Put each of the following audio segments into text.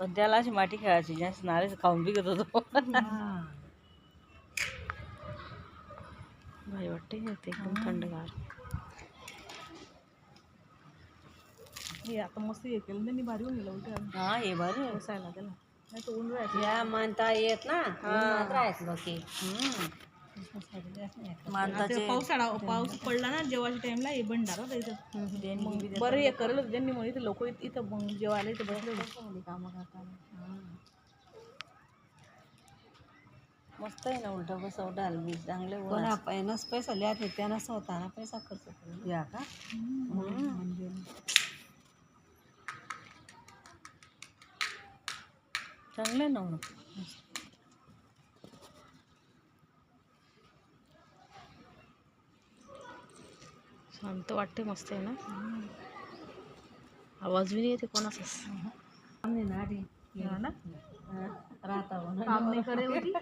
पण त्याला अशी माती खेळायची जास्त नारळ खाऊन बिकत होतो. भारी वाटते ते एकदम थंडगार. हे आता मस्त हे केलं त्यांनी भारी होऊन गेलं उलट हा हे भारी. बसायला त्याला. नाही तर ऊन राहायचं. या मानता येत ना राहायचं बाकी. माणसाचे पावसाळा पाऊस पडला ना जेवायच्या टाइमला हे भंडार होता इथं. मग बरं हे करल होतं त्यांनी म्हणून इथं लोक इथं मग जेवायला इथं बसले होते. कामं करताना? मस्त आहे ना उलट बसव डाल बी चांगले कोणा पैनाच पैसा लिहात नाही त्यांना स्वतःना पैसा खर्च करू या का? चांगले ना मग. शांत वाटते मस्त आहे ना? आवाज बी नाही येते कोणाचाच. हा काम नाही करे होती?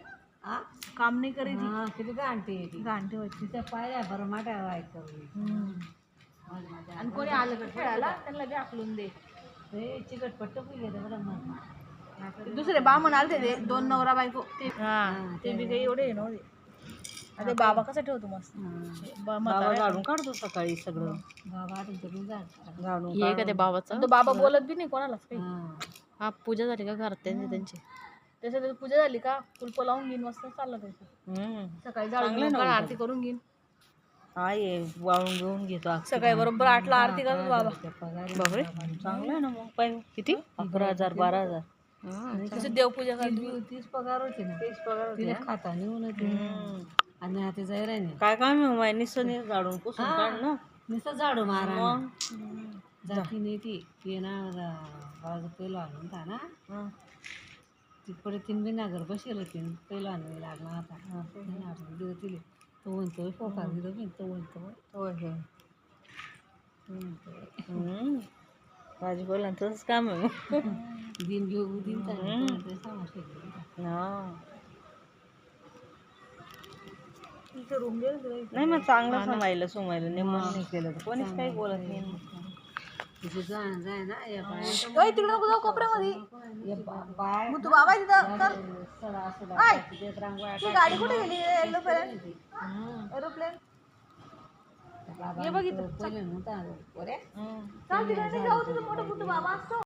काम नाही करे किती गांठी आहे ती? घाण ठेवायची तिच्या पाया बरं माट्या वाय करू आणि कोणी आलं का खेळायला? त्यांना बी आकलून दे. चिकट पट्ट बरं दुसरे बामण आले ते दोन नवरा बायको. ते बी काही एवढे हे आता बाबा कसा ठेवतो मस्त? ब- बाबा म्हातारा आहे. झाडून काढतो सकाळी सगळं. बाबा हे का ते बाबाचं? तो बाबा बोलत बी नाही कोणालाच काही. हा. पूजा झाली का घरात त्यांची? त्याच्या त्याची पूजा झाली का? कुलप लावून घेईन मस्त चाललं त्याचं हम्म. सकाळी आरती करून घेईन. हा ये वाळून घेऊन घेतो. सकाळी बरोबर आठला आरती करतो बाबा. बापरे. चांगलं आहे ना मग. पाय किती? अकरा हजार बारा हजार. त्याची देवपूजा करतो. तीच पगार होती ना. तेच पगार होते खाता हम्म. आणि आता जाय नाही काय काम आहे माय निसं झाडून पुसून काढ ना. नुसतं झाडू मारा मग? जाती नाही ती ती ना बाळाचं पहिलं आणून था ना हं. ती पुढे तीन बिना घर बसेल होती पहिलं आणून लागला आता. आणून दिलं. तिले तो म्हणतो फोकार दिलं पण तो म्हणतो होय होय. तो म्हणतो हम्म. भाजीपाला तसंच काम आहे मग. दिन घेऊ दिन ते सांगा हा. इथे रूम दे ना नाही मग चांगलं समायला सुमायला नेमन नाही केलं तर. कोणीच काही बोलत नाही. तिकडे नको जाऊ कोपऱ्यामध्ये. मग तू बाबा तिथं चल. आय. ती गाडी कुठे गेली? एरोप्लेन? एरोप्लेन? हे बघितलं चाल. तिकडे जाऊ मोठं बाबा. असतो